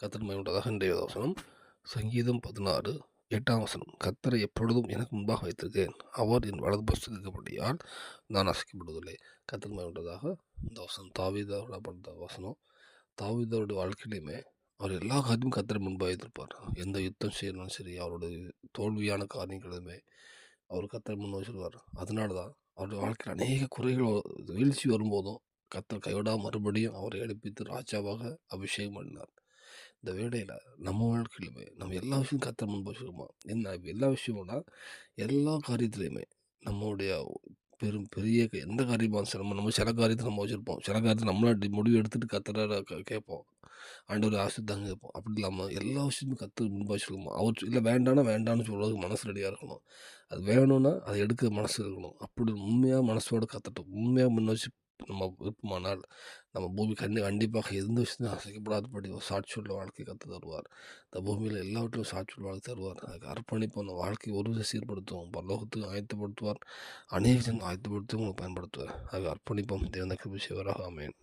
கர்த்தர் மகிமையுண்டதாக இன்றைய வசனம். சங்கீதம் பதினாறு எட்டாம் வசனம். கத்தரை எப்பொழுதும் எனக்கு முன்பாக வைத்திருக்கேன் அவர் என் வலது பஸ்திருக்கப்படியால் நான் அசைக்கப்படுவதில்லை. கர்த்தர் மகிமையுண்டதாக இந்த வசனம். தாவீதோட பட்ட வசனம். தாவீதோட வாழ்க்கையிலையுமே அவர் எல்லா காரியமும் கர்த்தரை முன்பாக வைத்திருப்பார். எந்த யுத்தம் செய்யணும் சரி அவருடைய தோல்வியான காரியங்களுமே அவர் கர்த்தரை முன் வச்சிருவார். அதனால தான் அவருடைய வாழ்க்கையில் அநேக குறைகள் வீழ்ச்சி வரும்போதும் கத்தர் கைவிடாமல் மறுபடியும் அவரை எழுப்பித்து ராஜாவாக அபிஷேகம் பண்ணினார். இந்த வேலையில் நம்ம வாழ்க்கையிலுமே நம்ம எல்லா விஷயம் கத்திர முன்பு என்ன எல்லா விஷயமும்னா எல்லா காரியத்துலையுமே நம்மளுடைய பெரும் பெரிய க- எந்த காரியமாக சரி, நம்ம நம்ம சில காரியத்தை நம்ம வச்சுருப்போம். சில காரியத்தை நம்மளா முடிவு எடுத்துகிட்டு கத்துற கேட்போம். ஆண்டவர் ஆசித்தாங்க கேட்போம். அப்படி இல்லாமல் எல்லா விஷயமும் கற்று முன்பு அவர் இல்லை வேண்டாம்னா வேண்டாம்னு சொல்கிறதுக்கு மனசு ரெடியாக இருக்கணும். அது வேணும்னா அதை எடுக்க மனசு இருக்கணும். அப்படி உண்மையாக மனசோட கற்றுட்டோம் உண்மையாக முன்ன வச்சு நம்ம விருப்பமானால் நம்ம பூமி கண்டி கண்டிப்பாக எந்த விஷயத்தையும் அசைக்கப்படாதபடி ஒரு சாட்சியுள்ள வாழ்க்கை கற்று தருவார். இந்த பூமியில் எல்லாவற்றையும் சாட்சியுள்ள வாழ்க்கை தருவார். அதுக்கு அர்ப்பணிப்பு அந்த வாழ்க்கை ஒரு சீர்படுத்துவோம் பரலோகத்துக்கு ஆயத்தப்படுத்துவார் அநேக ஆயத்தப்படுத்தவும் ஆயத்தப்படுத்தி உங்களுக்கு பயன்படுத்துவார். அதுக்கு அர்ப்பணிப்போம் தேவந்த கிருபி செய்வராக. அமையன்